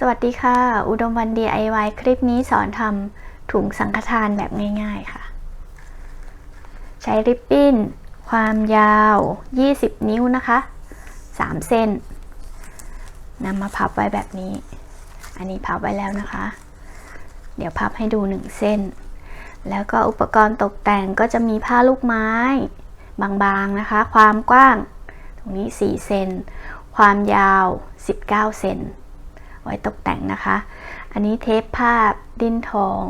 สวัสดีค่ะ อุดมวัน DIY คลิปนี้สอนทำถุงสังฆทานแบบง่าย ๆค่ะ ใช้ริบบิ้น ความยาว 20 นิ้วนะคะ 3 เส้นนำมาพับไว้แบบนี้ อันนี้พับไว้แล้วนะคะ เดี๋ยวพับให้ดู 1 เส้น แล้วก็อุปกรณ์ตกแต่งก็จะมีผ้าลูกไม้ บางๆนะคะ ความกว้าง ตรงนี้ 4 เซน ความยาว 19 เซน ไว้ตกแต่งนะคะ อันนี้เทปภาพดินทอง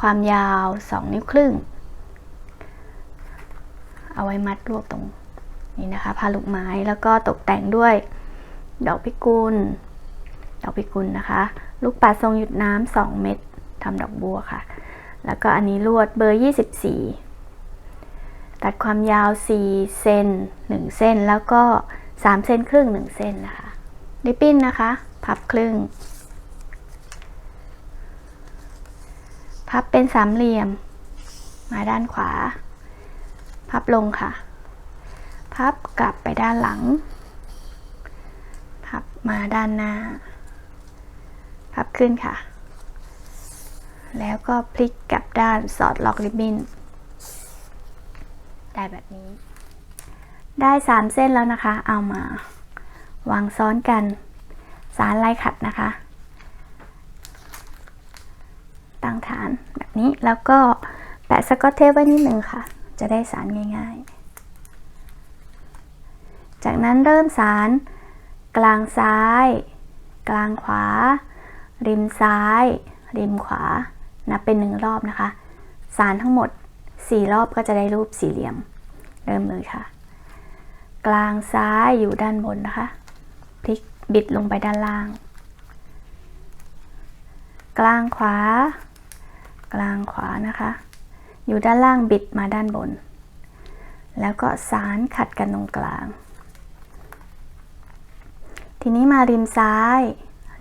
ความยาว 2 นิ้วครึ่ง เอาไว้มัดรวบตรงนี้นะคะผ้าลูกไม้แล้วก็ตกแต่งด้วย ดอกพิกุล ดอกพิกุลนะคะ ลูกปัดทรงหยุดน้ำ2เม็ดทำดอกบัวค่ะ แล้วก็อันนี้ลวดเบอร์ 24 ตัดความยาว 4 เซน1 เส้นแล้วก็ 3 เซนครึ่ง 1 เส้นนะคะริบบิ้นนะคะ พับครึ่ง พับเป็นสามเหลี่ยม มาด้านขวา พับลงค่ะ พับกลับไปด้านหลัง พับมาด้านหน้า พับขึ้นค่ะ แล้วก็พลิกกลับด้านสอดล็อกริบบิ้น ได้แบบนี้ ได้สามเส้นแล้วนะคะ เอามาวางซ้อนกัน สารลายขัดนะคะ ตั้งฐานแบบนี้แล้วก็แปะสกอตเทปไว้นิดหนึ่งค่ะ จะได้สารง่ายๆ จากนั้นเริ่มสารกลางซ้าย กลางขวา ริมซ้าย ริมขวา นับเป็นหนึ่งรอบนะคะ สารทั้งหมด 4 รอบก็จะได้รูปสี่เหลี่ยม เริ่มเลยค่ะ กลางซ้ายอยู่ด้านบนนะคะ พลิก บิดลงไปด้านล่าง กลางขวา กลางขวานะคะ อยู่ด้านล่างบิดมาด้านบน แล้วก็สารขัดกันตรงกลาง ทีนี้มาริมซ้าย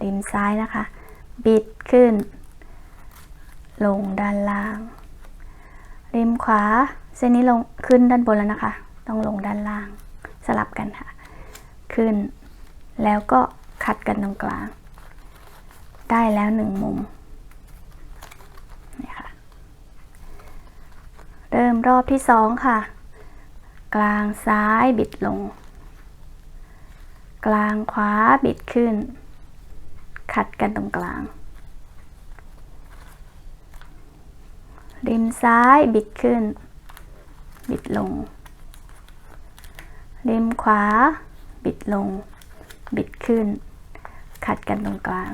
ริมซ้ายนะคะ บิดขึ้น ลงด้านล่าง ริมขวา เส้นนี้ลงขึ้นด้านบนแล้วนะคะ ต้องลงด้านล่างสลับกันค่ะ ขึ้น แล้วก็ขัดกันตรงกลาง ได้แล้วหนึ่งมุมนี่ค่ะเริ่มรอบที่สองค่ะ กลางซ้ายบิดลง กลางขวาบิดขึ้น ขัดกันตรงกลาง ริมซ้ายบิดขึ้น บิดลง ริมขวาบิดลง บิดขึ้น ขัดกันตรงกลาง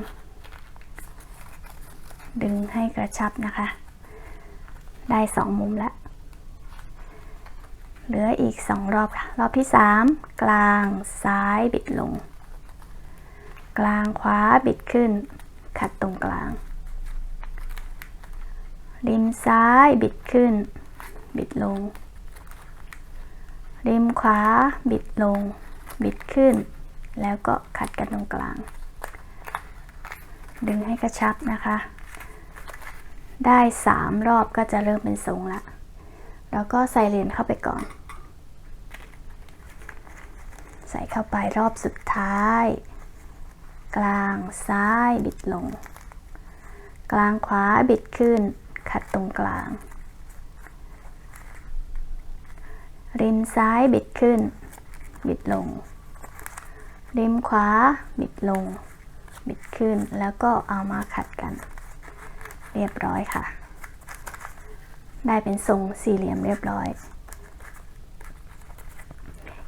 ดึงให้กระชับนะคะ ได้สองมุมแล้วเหลืออีกสองรอบค่ะ รอบที่สามกลางซ้ายบิดลง กลางขวาบิดขึ้น ขัดตรงกลาง ริมซ้ายบิดขึ้น บิดลง ริมขวาบิดลง บิดขึ้น แล้วก็ขัดกันตรงกลาง ดึงให้กระชับนะคะ ได้สามรอบก็จะเริ่มเป็นทรงละแล้วก็ใส่เหรียญเข้าไปก่อน ใส่เข้าไปรอบสุดท้าย กลางซ้ายบิดลง กลางขวาบิดขึ้น ขัดตรงกลาง ริมซ้ายบิดขึ้น บิดลง ริมขวาบิดลง บิดขึ้นแล้วก็เอามาขัดกัน เรียบร้อยค่ะ ได้เป็นทรงสี่เหลี่ยมเรียบร้อย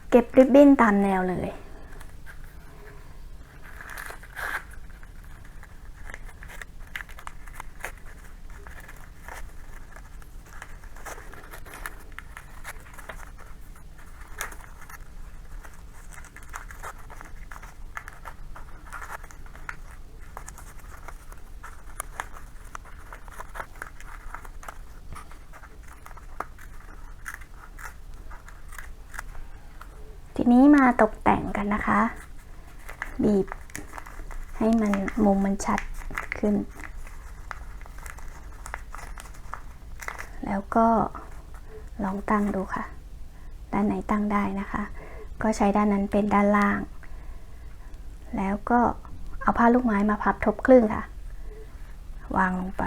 เก็บริบบิ้นตามแนวเลย ทีนี้มาตกแต่งกันนะคะ บีบ ให้มันมุมมันชัดขึ้น แล้วก็ลองตั้งดูค่ะ ด้านไหนตั้งได้นะคะ ก็ใช้ด้านนั้นเป็นด้านล่าง แล้วก็เอาผ้าลูกไม้มาพับทบครึ่งค่ะ วางลงไป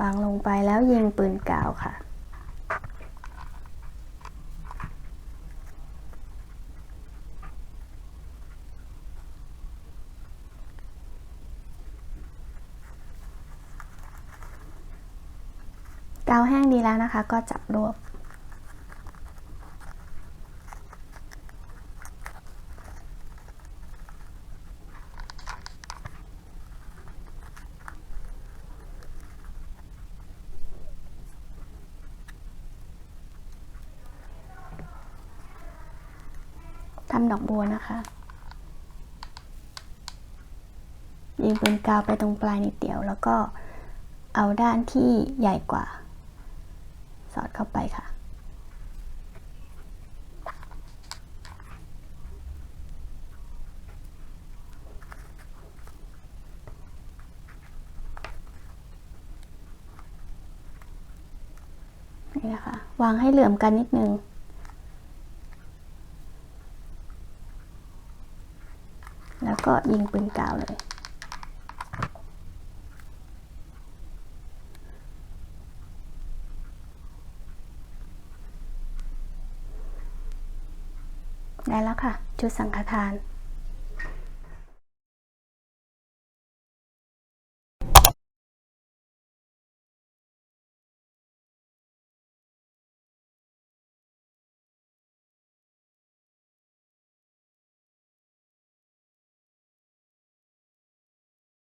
วางลงไปแล้วยิงปืนกาวค่ะ กาวแห้งดีแล้วนะคะ ก็จับรวบ ทำดอกบัวนะคะ ยิงปืนกาวไปตรงปลายนิดเดียวแล้วก็เอาด้านที่ใหญ่กว่า สอดเข้าไปค่ะ นี่นะคะ วางให้เหลื่อมกันนิดนึงแล้วก็ยิงปืนกาวเลย ได้แล้วค่ะ ชุดสังฆทาน